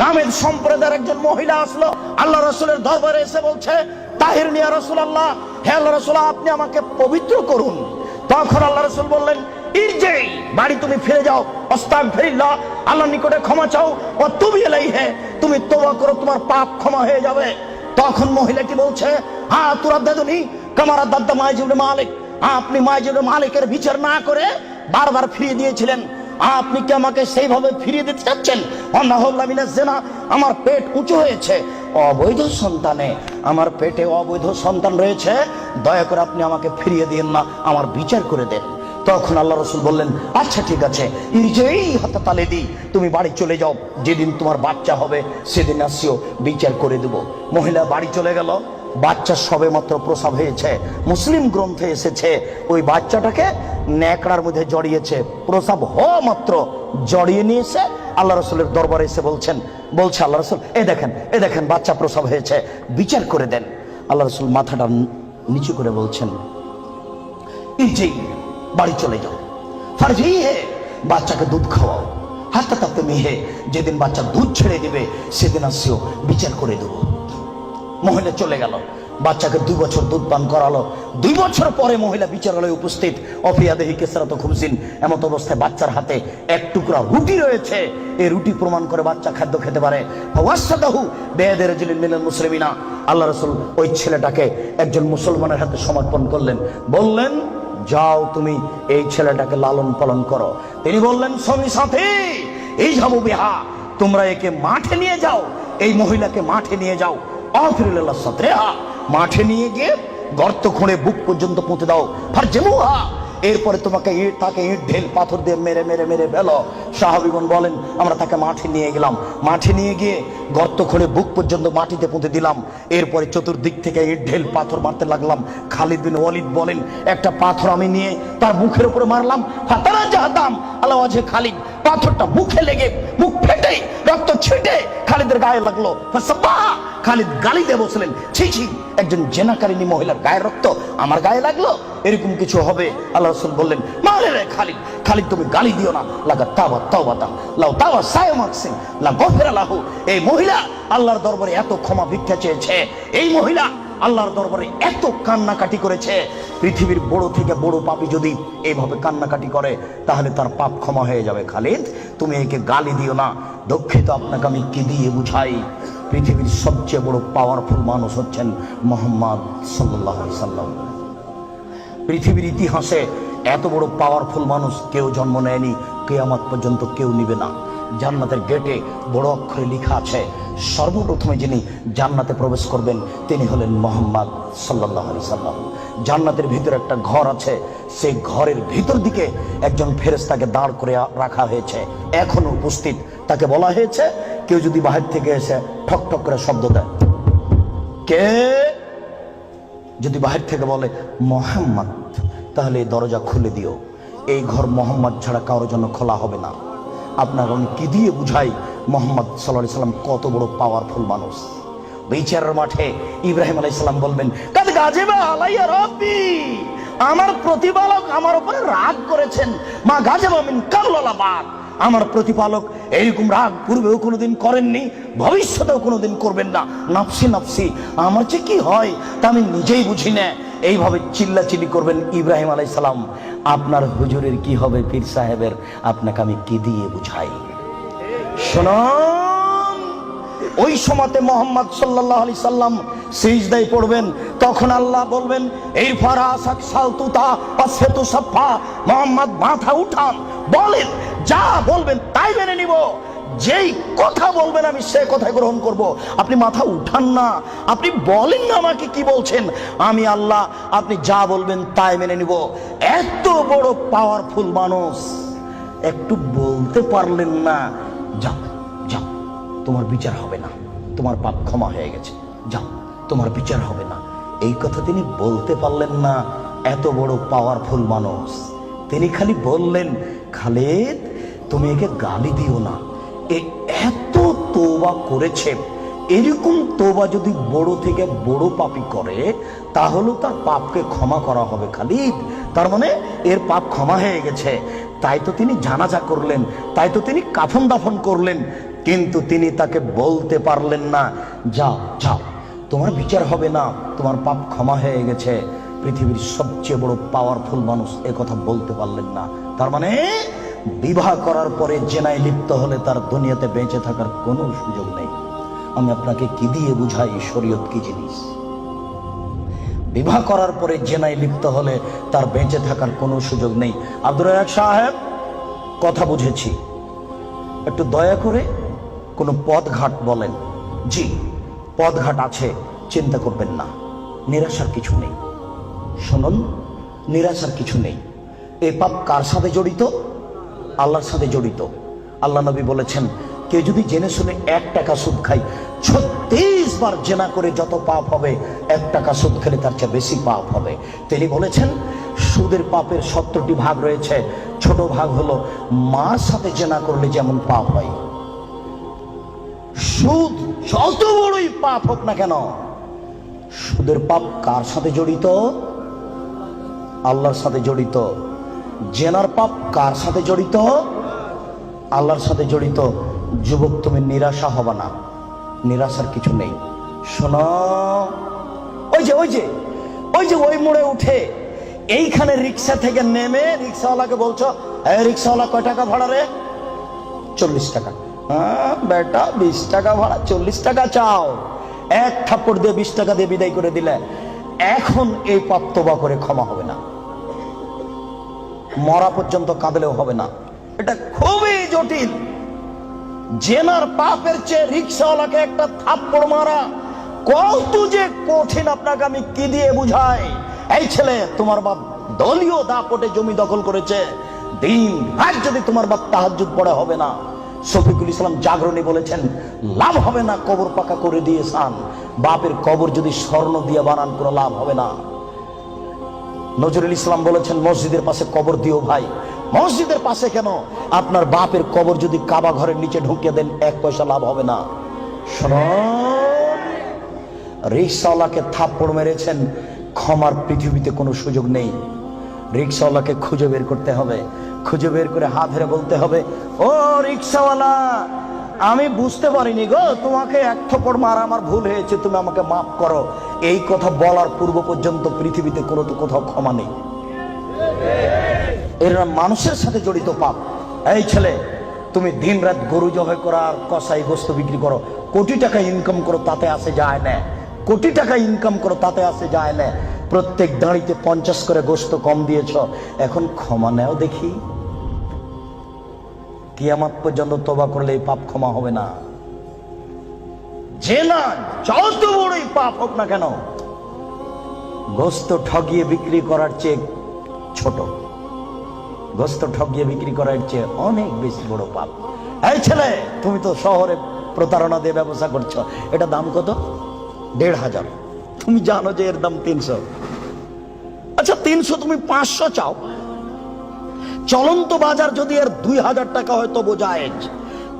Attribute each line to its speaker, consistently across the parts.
Speaker 1: গামেদ সম্প্রদায়ের একজন মহিলা আসলো। আল্লাহ রসুলের দরবারে এসে বলছে, তাহির নিয়া রসুল আল্লাহ হে আল্লাহ রসুল, আপনি আমাকে পবিত্র করুন। তখন আল্লাহ রসুল বললেন বাড়ি তুমি ফিরে যাও অস্তাক ফিরিল্লাহ আল্লাহর নিকটে ক্ষমা চাও, ও তুমি এলাই হে তুমি তোবা করো, তোমার পাপ ক্ষমা হয়ে যাবে। তখন মহিলাটি বলছে হ্যাঁ তোরা দাদুনি, কামারা দাদা মাইজুল মালিক। আপনি মাইজুল মালিকের বিচার না করে বারবার ফিরিয়ে দিয়েছিলেন আপনি কি আমাকে সেইভাবে ফিরিয়ে দিতে চাচ্ছেন? অন্নাহল্লামিনা জেনা, আমার পেট উঁচু হয়েছে। অবৈধ সন্তানে, আমার পেটে অবৈধ সন্তান রয়েছে। দয়া করে আপনি আমাকে ফিরিয়ে দিন না, আমার বিচার করে দেন। তখন আল্লাহ রসুল বললেন আচ্ছা ঠিক আছে। ইরজেই হাতে তালে দিই, তুমি বাড়ি চলে যাও। যেদিন তোমার বাচ্চা হবে, সেদিন আসিও, বিচার করে দেব। মহিলা বাড়ি চলে গেল। বাচ্চা সবে মাত্র প্রসব হয়েছে। মুসলিম গ্রন্থে এসেছে, ওই বাচ্চাটাকে ন্যাকড়ার মধ্যে জড়িয়েছে। প্রসব হওয়া মাত্র জড়িয়ে নিয়েছে। আল্লাহ রসুলের দরবারে এসে বলছেন, বলছে আল্লাহ রসুল, এ দেখেন এ দেখেন, বাচ্চা প্রসব হয়েছে, বিচার করে দেন। আল্লাহ রসুল মাথাটা নিচু করে বলছেন ইজেই বাড়ি চলে যাও। ফারজি হে, বাচ্চাকে দুধ খাওয়াও। হাতে তাতে মেহে, যেদিন বাচ্চা দুধ ছেড়ে দিবে, সেদিন আসিও, বিচার করে দেবো। মহিলা চলে গেল। বাচ্চাকে দুই বছর দুধ পান করালো। দুই বছর পরে মহিলা বিচারালয়ে উপস্থিত। অফিয়া দেহি কেসারত খুমসিন এমত অবস্থায় বাচ্চার হাতে এক টুকরা রুটি রয়েছে। এই রুটি প্রমাণ করে বাচ্চা খাদ্য খেতে পারে। ওয়াসাদাহু বেয়াদের মিলেন মুসলিমিনা। আল্লাহ রসুল ওই ছেলেটাকে একজন মুসলমানের হাতে সমর্পণ করলেন। বললেন, যাও তুমি এই ছেলেটাকে লালন পালন করো। তিনি বললেন, স্বামী সাথে, এই যাব বিহা, তোমরা একে মাঠে নিয়ে যাও। এই মহিলাকে মাঠে নিয়ে যাও। মাঠে নিয়ে গিয়ে গর্ত খুঁড়ে বুক পর্যন্ত পুঁতে দাও। ফার জেমুহা এরপরে তোমাকে ইট, তাকে ইট, ঢেল, পাথর দিয়ে মেরে মেরে মেরে ফেলো। সাহাবিগণ বলেন, আমরা তাকে মাঠে নিয়ে গেলাম। মাঠে নিয়ে গিয়ে গর্ত খুঁড়ে বুক পর্যন্ত মাটিতে পুঁতে দিলাম। এরপরে চতুর্দিক থেকে ইট, ঢেল, পাথর মারতে লাগলাম। খালিদ বিন ওয়ালিদ বলেন, একটা পাথর আমি নিয়ে তার মুখের উপরে মারলাম। ফাতারা জাহাদাম আল্লাহ আছে খালিদ। পাথরটা মুখে লেগে মুখ ফেটে, রক্ত ছিটে খালিদের গায়ে লাগল! খালিদ গালি দিয়ে বসলেন ছি ছি, একজন জেনাকারিনী মহিলার গায়ে রক্ত আমার গায়ে লাগল? এরকম কিছু হবে? আল্লাহ রসুল বললেন, মারে রে খালিদ খালিদ তুমি গালি দিও না। লাগা তাও তাওবা তা। লাও তাওয়া সায় মাকসিন লা লাহু। এই মহিলা আল্লাহর দরবারে এত ক্ষমা ভিক্ষা চেয়েছে। এই মহিলা আল্লাহর দরবারে এত কান্নাকাটি করেছে, পৃথিবীর বড় থেকে বড় পাপি যদি এইভাবে কান্নাকাটি করে, তাহলে তার পাপ ক্ষমা হয়ে যাবে খালিদ। তুমি একে গালি দিও না। দুঃখিত আপনাকে আমি কি দিয়ে বুঝাই? পৃথিবীর সবচেয়ে বড় পাওয়ারফুল মানুষ হচ্ছেন মোহাম্মদ সাল্লাহ সাল্লাম। পৃথিবীর ইতিহাসে এত বড় পাওয়ারফুল মানুষ কেউ জন্ম নেয়নি, কেয়ামত পর্যন্ত কেউ নিবে না। জান্নাতের গেটে বড় অক্ষরে লেখা আছে, সর্বপ্রথমে যিনি জান্নাতে প্রবেশ করবেন, তিনি হলেন মোহাম্মদ সাল্লাহ আলি সাল্লাম। জান্নাতের ভিতরে একটা ঘর আছে, সেই ঘরের ভিতর দিকে একজন ফেরেস্তাকে দাঁড় করে রাখা হয়েছে। এখনও উপস্থিত। তাকে বলা হয়েছে, কেউ যদি বাহির থেকে এসে ঠক ঠক করে শব্দ দেয়। কে? যদি বাহির থেকে বলে, মোহাম্মদ তাহলে এই দরজা খুলে দিও। এই ঘর মোহাম্মদ ছাড়া কারোর জন্য খোলা হবে না। আপনার আমি কি দিয়ে বুঝাই? মোহাম্মদ সাল্লাহ সাল্লাম কত বড় পাওয়ারফুল মানুষ। বিচারের মাঠে ইব্রাহিম আলাইসাল্লাম বলবেন, কাদ গাজেবা আলাইয়া রব্বি, আমার প্রতিপালক আমার উপরে রাগ করেছেন, মা গাজেবা মিন কাবলাবাদ আমার প্রতিপালক এইরকম রাগ পূর্বেও কোনোদিন করেননি, ভবিষ্যতেও কোনোদিন করবেন না। নাফসি নাফসি, আমার যে কি হয় তা আমি নিজেই বুঝি না। এইভাবে চিল্লাচিল্লি করবেন ইব্রাহিম আলাই সালাম। আপনার হুজুরের কি হবে পীর সাহেবের? আপনাকে আমি কি দিয়ে বুঝাই? শুনুন, ওই সময়তে মোহাম্মদ সাল্লাহ আলি সাল্লাম সিজদাই পড়বেন, তখন আল্লাহ বলবেন, এই ফারা আসাক সালতুতা বা সেতু সাফা মোহাম্মদ মাথা উঠান, বলেন, যা বলবেন তাই মেনে নিব। যেই কথা বলবেন আমি সে কথা গ্রহণ করব। আপনি মাথা উঠান না। আপনি বলেন না আমাকে কি বলছেন। আমি আল্লাহ, আপনি যা বলবেন তাই মেনে নিব। এত বড় পাওয়ারফুল মানুষ। একটু বলতে পারলেন না। যাও যাও, তোমার বিচার হবে না। তোমার পাপ ক্ষমা হয়ে গেছে। যাও, তোমার বিচার হবে না। এই কথা তিনি বলতে পারলেন না। এত বড় পাওয়ারফুল মানুষ। তিনি খালি বললেন, খালেদ, তুমি একে গালি দিও না। তোবা করেছে। এরকম তোবা যদি বড় থেকে বড় পাপি করে, তাহলে তার পাপকে ক্ষমা করা হবে খালিদ। তার মানে এর পাপ ক্ষমা হয়ে গেছে। তাই তো তিনি জানাজা করলেন, তাই তো তিনি কাফন দাফন করলেন, কিন্তু তিনি তাকে বলতে পারলেন না, যাও যাও, তোমার বিচার হবে না, তোমার পাপ ক্ষমা হয়ে গেছে। পৃথিবীর সবচেয়ে বড় পাওয়ারফুল মানুষ কথা বলতে পারলেন না। তার মানে বিবাহ করার পরে জেনায় লিপ্ত হলে তার দুনিয়াতে বেঁচে থাকার কোনো সুযোগ নেই। আমি আপনাকে কি দিয়ে বুঝাই শরীয়ত কি জিনিস? বিবাহ করার পরে জেনায় লিপ্ত হলে তার বেঁচে থাকার কোনো সুযোগ নেই। আব্দুর সাহেব, কথা বুঝেছি। একটু দয়া করে কোনো পথঘাট বলেন। জি, পথঘাট আছে, চিন্তা করবেন না। নিরাশার কিছু নেই। শুনুন, নিরাশার কিছু নেই। এ পাপ কার সাথে জড়িত? আল্লাহর সাথে জড়িত। আল্লাহ নবী বলেছেন, কেউ যদি জেনে শুনে এক টাকা সুদ খায়, ছত্রিশ বার জেনা করে যত পাপ হবে, এক টাকা সুদ খেলে তার চেয়ে বেশি পাপ হবে। তিনি বলেছেন, সুদের পাপের সত্তরটি ভাগ রয়েছে। ছোট ভাগ হলো মার সাথে জেনা করলে যেমন পাপ হয়। সুদ যত বড়ই পাপ হোক না কেন, সুদের পাপ কার সাথে জড়িত? আল্লাহর সাথে জড়িত। জেনার পাপ কার সাথে জড়িত? আল্লাহর সাথে জড়িত যুবক, তুমি নিরাশা হবে না। নিরাশার কিছু নেই। শোনো, ওই যে ওই যে ওই যে ওই মোড়ে উঠে এইখানে রিক্সা থেকে নেমে রিক্সাওয়ালাকে বলছো এই রিক্সাওয়ালা কয় টাকা ভাড়া রে? চল্লিশ টাকা। হ্যাঁ বেটা, বিশ টাকা ভাড়া, চল্লিশ টাকা চাও। এক থাপ্পড় দিয়ে বিশ টাকা দিয়ে বিদায় করে দিলে এখন এই পাপ তোবা করে ক্ষমা হবে না। মরা পর্যন্ত কাঁদলেও হবে না। এটা খুবই জটিল। জেনার পাপের চেয়ে রিক্সাওয়ালাকে একটা থাপ্পড় মারা কত যে কঠিন আপনাকে আমি কি দিয়ে বুঝাই? এই ছেলে, তোমার বাপ দলীয় দাপটে জমি দখল করেছে। দিন রাত যদি তোমার বাপ তাহাজুদ পড়ে হবে না, শফিকুল ইসলাম জাগরণী বলেছেন, লাভ হবে না, কবর পাকা করে দিয়ে সান বাপের কবর যদি স্বর্ণ দিয়ে বানান, কোনো লাভ হবে না। নজরুল ইসলাম বলেছেন, মসজিদের পাশে কবর দিও ভাই। মসজিদের পাশে কেন? আপনার বাপের কবর যদি কাবা ঘরের নিচে ঢুকিয়ে দেন, এক পয়সা লাভ হবে না। রিক্সাওয়ালাকে থাপ্পড় মেরেছেন, ক্ষমার পৃথিবীতে কোনো সুযোগ নেই। রিক্সাওয়ালাকে খুঁজে বের করতে হবে, খুঁজে বের করে হাত ধরে বলতে হবে, ও রিক্সাওয়ালা আমি বুঝতে পারিনি গো, তোমাকে এক থপ্পড় মারা আমার ভুল হয়েছে, তুমি আমাকে মাফ করো। এই কথা বলার পূর্ব পর্যন্ত পৃথিবীতে কোনো তো কোথাও ক্ষমা নেই। এরা মানুষের সাথে জড়িত পাপ। এই ছেলে, তুমি দিন রাত গরু জবাই করো আর কষাই গোস্ত বিক্রি করো। কোটি টাকা ইনকাম করো, তাতে আসে যায় না। কোটি টাকা ইনকাম করো, তাতে আসে যায় না। প্রত্যেক দাঁড়িতে পঞ্চাশ করে গোস্ত কম দিয়েছ, এখন ক্ষমা নেও দেখি। কিয়ামাত পর্যন্ত তোবা করলে এই পাপ ক্ষমা হবে না। যে না, যত বড়ই পাপ হোক না কেন, গোস্ত ঠগিয়ে বিক্রি করার চেয়ে ছোট। গোস্ত ঠগিয়ে বিক্রি করার চেয়ে অনেক বেশি বড় পাপ। এই ছেলে, তুমি তো শহরে প্রতারণা দিয়ে ব্যবসা করছ। এটা দাম কত? দেড় হাজার। তুমি জানো যে এর দাম তিনশো। আচ্ছা তিনশো তুমি পাঁচশো চাও। চলন্ত বাজার যদি এর দুই হাজার টাকা হয়, তবু জায়েজ।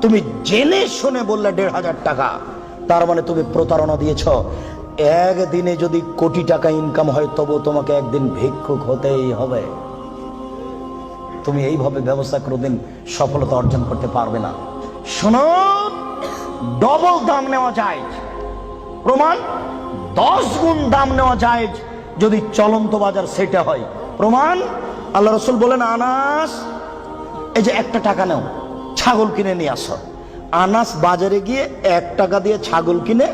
Speaker 1: তুমি জেনে শুনে বললে দেড় হাজার টাকা। তার মানে তুমি প্রতারণা দিয়েছ। একদিনে যদি কোটি টাকা ইনকাম হয়, তবু তোমাকে একদিন ভিক্ষুক হতেই হবে। তুমি এইভাবে ব্যবসা কোনোদিন সফলতা অর্জন করতে পারবে না। শোনো ডবল দাম নেওয়া যায় প্রমাণ, দশ গুণ দাম নেওয়া যায় যদি চলন্ত বাজার সেটা হয়। প্রমাণ আল্লাহ রসুল বলেন, আনাস, এই যে একটা টাকা নাও, ছাগল কিনে নিয়ে আসো। আনাস বাজারে গিয়ে এক টাকা দিয়ে ছাগল কিনে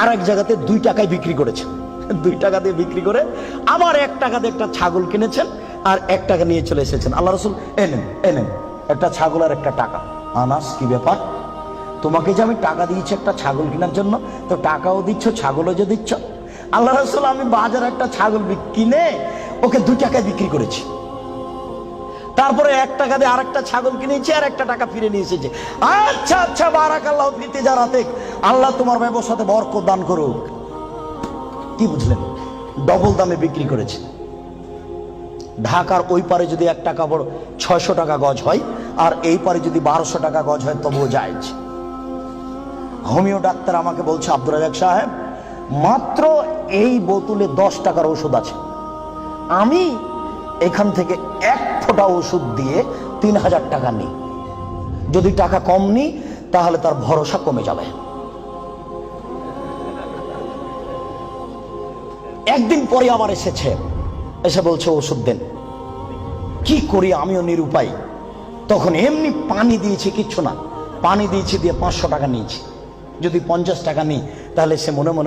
Speaker 1: আর এক জায়গাতে দুই টাকায় বিক্রি করেছেন দুই টাকা দিয়ে বিক্রি করে আবার এক টাকা দিয়ে একটা ছাগল কিনেছেন আর এক টাকা নিয়ে চলে এসেছেন। আল্লাহ রসুল এনেন এনেন একটা ছাগল আর একটা টাকা। আনাস, কি ব্যাপার? তোমাকে যে আমি টাকা দিয়েছি একটা ছাগল কেনার জন্য, তো টাকাও দিচ্ছ, ছাগলও যে দিচ্ছ? আল্লাহ রসুল, আমি বাজারে একটা ছাগল কিনে ওকে দু টাকায় বিক্রি করেছি। তারপরে এক টাকা দিয়ে আরেকটা ছাগল কিনেছি আর একটা টাকা ফিরে নিয়ে এসেছে। আচ্ছা আচ্ছা বারাক আল্লাহ ফিতে যারাতে আল্লাহ তোমার ব্যবসাতে বরকত দান করুক। কি বুঝলেন? ডবল দামে বিক্রি করেছে। ঢাকার ওই পারে যদি এক টাকা বড় ছয়শো টাকা গজ হয়, আর এই পারে যদি বারোশো টাকা গজ হয়, তবুও যায় হোমিও ডাক্তার আমাকে বলছে, আব্দুর রাজাক সাহেব, মাত্র এই বোতলে দশ টাকার ওষুধ আছে। আমি এখান থেকে এক ফোঁটা ওষুধ দিয়ে তিন হাজার টাকা নিই যদি টাকা কম নিই তাহলে তার ভরসা কমে যাবে। একদিন পরে আবার এসেছে। এসে বলছে, ওষুধ দেন। কি করি? আমিও নিরুপায়। তখন এমনি পানি দিয়েছি, কিচ্ছু না। পানি দিয়েছি, দিয়ে পাঁচশো টাকা নিয়েছি। যদি পঞ্চাশ টাকা নিই তাহলে সে মনে মনে